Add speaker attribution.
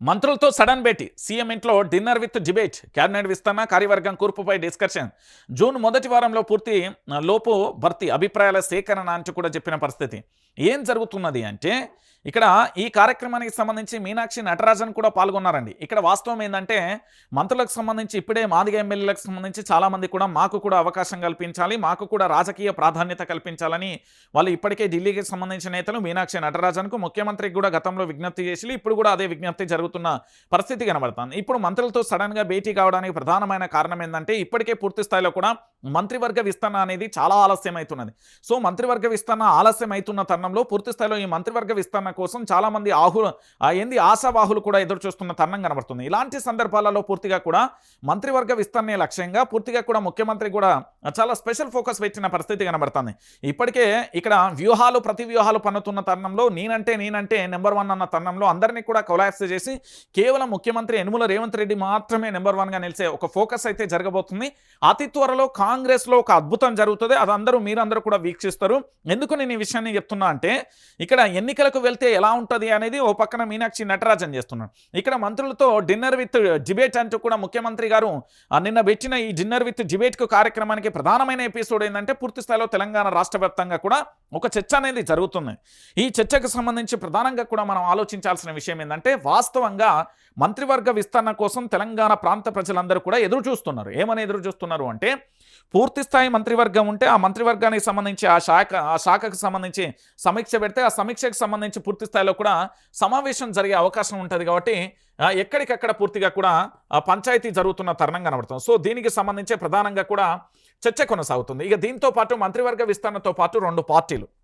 Speaker 1: మంత్రులతో సడన్ భేటీ. సీఎం ఇంట్లో dinner with debate. Cabinet విస్తరణ కార్యవర్గం కూర్పుపై డిస్కషన్ జూన్ మొదటి వారంలో పూర్తి లోపు భర్తీ అభిప్రాయాల సేకరణ అంటూ కూడా చెప్పిన పరిస్థితి. ఏం జరుగుతున్నది అంటే ఇక్కడ ఈ కార్యక్రమానికి సంబంధించి మీనాక్షి నటరాజన్ కూడా పాల్గొన్నారండి. ఇక్కడ వాస్తవం ఏంటంటే మంత్రులకు సంబంధించి ఇప్పుడే మాదిగ ఎమ్మెల్యేలకు సంబంధించి చాలామంది కూడా మాకు కూడా అవకాశం కల్పించాలి మాకు కూడా రాజకీయ ప్రాధాన్యత కల్పించాలని వాళ్ళు ఇప్పటికే ఢిల్లీకి సంబంధించిన నేతలు మీనాక్షి నటరాజన్కు ముఖ్యమంత్రికి కూడా గతంలో విజ్ఞప్తి చేసి ఇప్పుడు కూడా అదే విజ్ఞప్తి జరుగుతుంది. జరుగుతున్న పరిస్థితి కనబడుతుంది. ఇప్పుడు మంత్రులతో సడన్గా భేటీ కావడానికి ప్రధానమైన కారణం ఏంటంటే ఇప్పటికే పూర్తి స్థాయిలో కూడా మంత్రివర్గ విస్తరణ అనేది చాలా ఆలస్యం అవుతున్నది సో మంత్రివర్గ విస్తరణ ఆలస్యం అవుతున్న తరుణంలో పూర్తి స్థాయిలో ఈ మంత్రివర్గ విస్తరణ కోసం చాలామంది ఆహు ఏంది ఆశావాహులు కూడా ఎదురు చూస్తున్న తరుణం కనబడుతుంది. ఇలాంటి సందర్భాలలో పూర్తిగా కూడా మంత్రివర్గ విస్తరణ లక్ష్యంగా పూర్తిగా కూడా ముఖ్యమంత్రి కూడా చాలా స్పెషల్ ఫోకస్ పెట్టిన పరిస్థితి కనబడుతుంది. ఇప్పటికే ఇక్కడ వ్యూహాలు ప్రతి వ్యూహాలు పన్నుతున్న తరుణంలో నేనంటే నేనంటే నెంబర్ వన్ అన్న తరుణంలో అందరినీ కూడా కొలాప్స్ చేసి కేవలం ముఖ్యమంత్రి యనుమల రేవంత్ రెడ్డి మాత్రమే నెంబర్ వన్గా నిలిచే ఒక ఫోకస్ అయితే జరగబోతుంది. అతి త్వరలో కాంగ్రెస్లో ఒక అద్భుతం జరుగుతుంది. అది అందరూ మీరందరూ కూడా వీక్షిస్తారు. ఎందుకు నేను ఈ విషయాన్ని చెప్తున్నా అంటే ఇక్కడ ఎన్నికలకు వెళ్తే ఎలా ఉంటుంది అనేది ఓ పక్కన మీనాక్షి నటరాజన్ చేస్తున్నాడు. ఇక్కడ మంత్రులతో డిన్నర్ విత్ డిబేట్ అంటూ కూడా ముఖ్యమంత్రి గారు నిన్న పెట్టిన ఈ డిన్నర్ విత్ డిబేట్కు కార్యక్రమానికి ప్రధానమైన ఎపిసోడ్ ఏంటంటే పూర్తి స్థాయిలో తెలంగాణ రాష్ట్ర వ్యాప్తంగా కూడా ఒక చర్చ అనేది జరుగుతుంది. ఈ చర్చకు సంబంధించి ప్రధానంగా కూడా మనం ఆలోచించాల్సిన విషయం ఏంటంటే వాస్తవంగా మంత్రివర్గ విస్తరణ కోసం తెలంగాణ ప్రాంత ప్రజలందరూ కూడా ఎదురు చూస్తున్నారు. ఏమని ఎదురు చూస్తున్నారు అంటే పూర్తిస్థాయి మంత్రివర్గం ఉంటే ఆ మంత్రివర్గానికి సంబంధించి ఆ శాఖ ఆ శాఖకు సంబంధించి సమీక్ష పెడితే ఆ సమీక్షకు సంబంధించి పూర్తి స్థాయిలో కూడా సమావేశం జరిగే అవకాశం ఉంటుంది కాబట్టి ఎక్కడికక్కడ పూర్తిగా కూడా ఆ, పంచాయతీ జరుగుతున్న తరుణం కనబడుతుంది. సో దీనికి సంబంధించి ప్రధానంగా కూడా చర్చ కొనసాగుతుంది. ఇక దీంతో పాటు మంత్రివర్గ విస్తరణతో పాటు రెండు పార్టీలు.